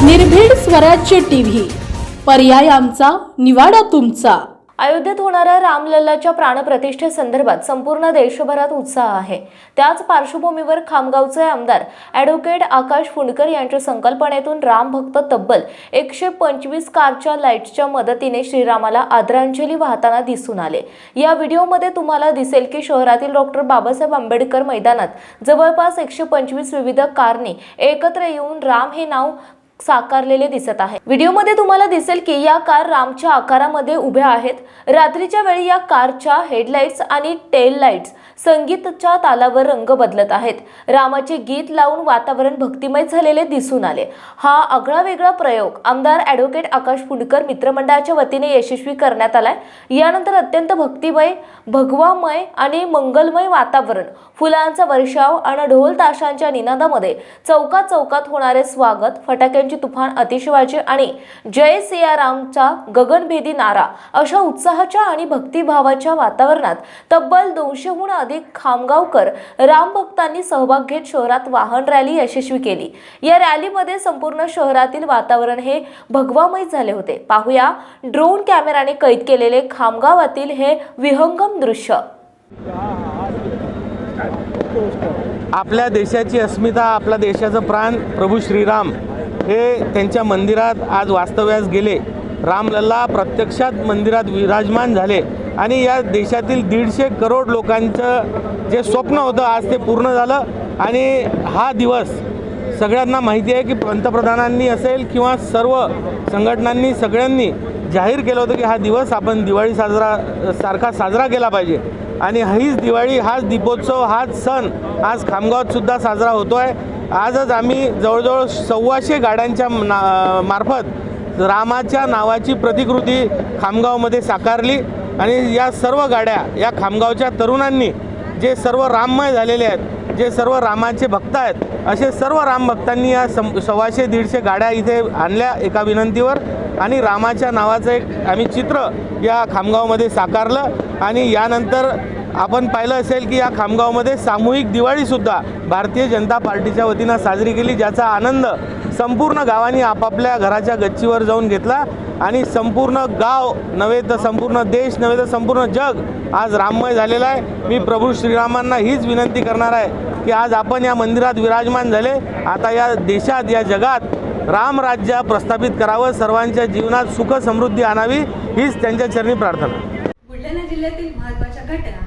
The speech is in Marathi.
स्वराज्य टीव्ही. पर्याय आमचा निवाडा तुमचा. अयोध्येत होणाऱ्या रामलल्लाच्या प्राणप्रतिष्ठेसंदर्भात संपूर्ण देशभरात उत्साह आहे. त्याच पार्श्वभूमीवर खामगावचे आमदार ॲडव्होकेट आकाश फुंडकर यांच्या संकल्पनेतून रामभक्त तब्बल एकशे पंचवीस कारच्या लाईटच्या मदतीने श्रीरामाला आदरांजली वाहताना दिसून आले. या व्हिडिओमध्ये तुम्हाला दिसेल की शहरातील डॉक्टर बाबासाहेब आंबेडकर मैदानात जवळपास एकशे पंचवीस विविध कारने एकत्र येऊन राम हे नाव साकारलेले दिसत आहे. व्हिडिओमध्ये तुम्हाला दिसेल की या कार रामच्या आकारामध्ये उभ्या आहेत. रात्रीच्या वेळी या कारच्या हेडलाईट्स आणि टेल लाईट्स संगीतच्या तालावर रंग बदलत आहेत. रामाचे गीत लावून वातावरण भक्तिमय झालेले दिसून आले. हा आगळा वेगळा प्रयोग आमदार ॲडव्होकेट आकाश पुंडकर मित्रमंडळाच्या वतीने यशस्वी करण्यात आलाय. यानंतर अत्यंत भक्तिमय भगवामय आणि मंगलमय वातावरण फुलांचा वर्षाव आणि ढोल ताशांच्या निनादामध्ये चौकात चौकात होणारे स्वागत फटाक्यांची तुफान अतिशबाजी आणि जय सियारामचा गगनभेदी नारा अशा उत्साहाच्या आणि भक्तिभावाच्या वातावरणात तब्बल दोनशेहून अधिक खामगावकर रामभक्तांनी सहभाग घेत शहरात वाहन रॅली यशस्वी केली. या रॅलीमध्ये संपूर्ण शहरातील वातावरण हे भगवामय झाले होते. पाहूया ड्रोन कॅमेराने कैद केलेले खामगावातील हे विहंगम दृश्य. आपल्या देशाची अस्मिता आपल्या देशाचं प्राण प्रभू श्रीराम. हे त्यांच्या मंदिरात आज वास्तव्यास गेले. रामलल्ला प्रत्यक्षात मंदिरात विराजमान झाले आणि या देशातील दीडशे करोड लोकांचं जे स्वप्न होतं आज ते पूर्ण झालं आणि हा दिवस सगळ्यांना माहिती आहे की पंतप्रधानांनी असेल किंवा सर्व संघटनांनी सगळ्यांनी जाहीर केलं होतं की हा दिवस आपण दिवाळी साजरा सारखा साजरा केला पाहिजे. आणि हीच दिवाळी हाच दीपोत्सव हाच सण आज खामगावात सुद्धा साजरा होतो आहे आजच आम्ही जवळजवळ सव्वाशे गाड्यांच्या ना मार्फत रामाच्या नावाची प्रतिकृती खामगावमध्ये साकारली आणि या सर्व गाड्या या खामगावच्या तरुणांनी जे सर्व राममय झालेले आहेत जे सर्व रामाचे भक्त आहेत असे सर्व रामभक्तांनी या सम सव्वाशे दीडशे गाड्या इथे आणल्या एका विनंतीवर आणि रामाच्या नावाचं एक आम्ही चित्र या खामगावमध्ये साकारलं आणि यानंतर आपण पाहिलं असेल की या खामगावमध्ये सामूहिक दिवाळीसुद्धा भारतीय जनता पार्टीच्या वतीनं साजरी केली ज्याचा आनंद संपूर्ण गावांनी आपापल्या घराच्या गच्चीवर जाऊन घेतला. आणि संपूर्ण गाव नव्हे तर संपूर्ण देश नव्हे तर संपूर्ण जग आज राममय झालेलं आहे. मी प्रभू श्रीरामांना हीच विनंती करणार आहे की आज आपण या मंदिरात विराजमान झाले. आता या देशात या जगात रामराज्य प्रस्थापित करावं सर्वांच्या जीवनात सुख समृद्धी आणावी हीच त्यांच्या चरणी प्रार्थना. बुलढाणा जिल्ह्यातील महत्त्वाच्या घटना.